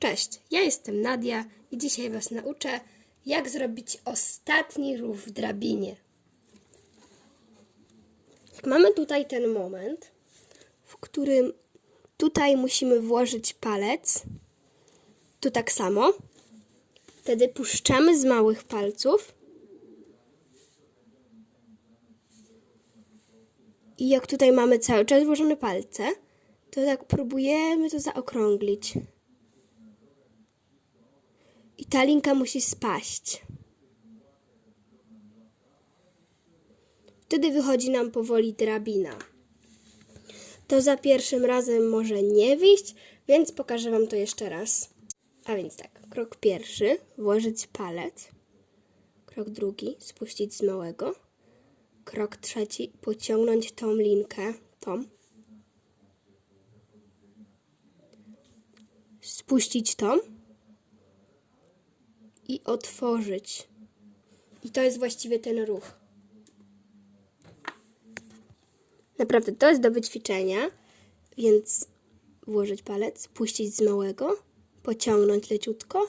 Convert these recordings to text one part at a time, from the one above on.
Cześć, ja jestem Nadia i dzisiaj Was nauczę, jak zrobić ostatni ruch w drabinie. Mamy tutaj ten moment, w którym tutaj musimy włożyć palec. Tu tak samo. Wtedy puszczamy z małych palców. I jak tutaj mamy cały czas włożone palce, to tak próbujemy to zaokrąglić. I ta linka musi spaść. Wtedy wychodzi nam powoli drabina. To za pierwszym razem może nie wyjść, więc pokażę Wam to jeszcze raz. A więc tak, krok pierwszy, włożyć palec. Krok drugi, spuścić z małego. Krok trzeci, pociągnąć tą linkę, tą. Spuścić tą i otworzyć. I to jest właściwie ten ruch. Naprawdę, to jest do wyćwiczenia, więc włożyć palec, puścić z małego, pociągnąć leciutko,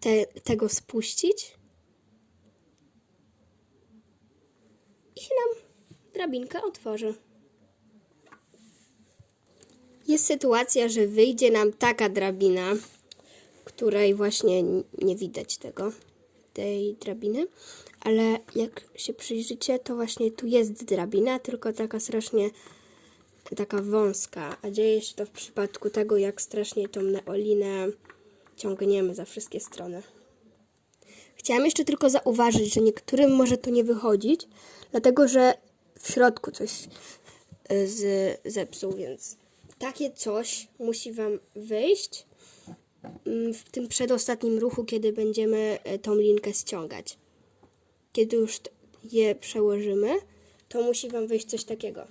te, tego spuścić i się nam drabinka otworzy. Jest sytuacja, że wyjdzie nam taka drabina, której właśnie nie widać tego, tej drabiny, ale jak się przyjrzycie, to właśnie tu jest drabina, tylko taka strasznie taka wąska, a dzieje się to w przypadku tego, jak strasznie tą neolinę ciągniemy za wszystkie strony. Chciałam jeszcze tylko zauważyć, że niektórym może to nie wychodzić, dlatego że w środku coś y, z, zepsuł, więc takie coś musi Wam wyjść w tym przedostatnim ruchu, kiedy będziemy y, tą linkę ściągać. Kiedy już je przełożymy, to musi Wam wyjść coś takiego.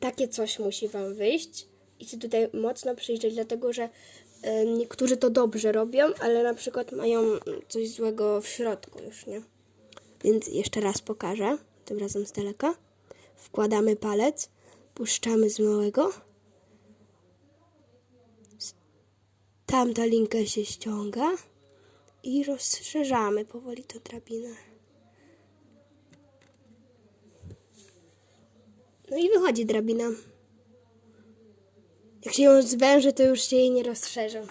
Takie coś musi Wam wyjść i się tutaj mocno przyjrzeć, dlatego że y, niektórzy to dobrze robią, ale na przykład mają coś złego w środku już, nie? Więc jeszcze raz pokażę, tym razem z daleka. Wkładamy palec, puszczamy z małego. Tamta linka się ściąga i rozszerzamy powoli tą drabinę. No i wychodzi drabina. Jak się ją zwęży, to już się jej nie rozszerza.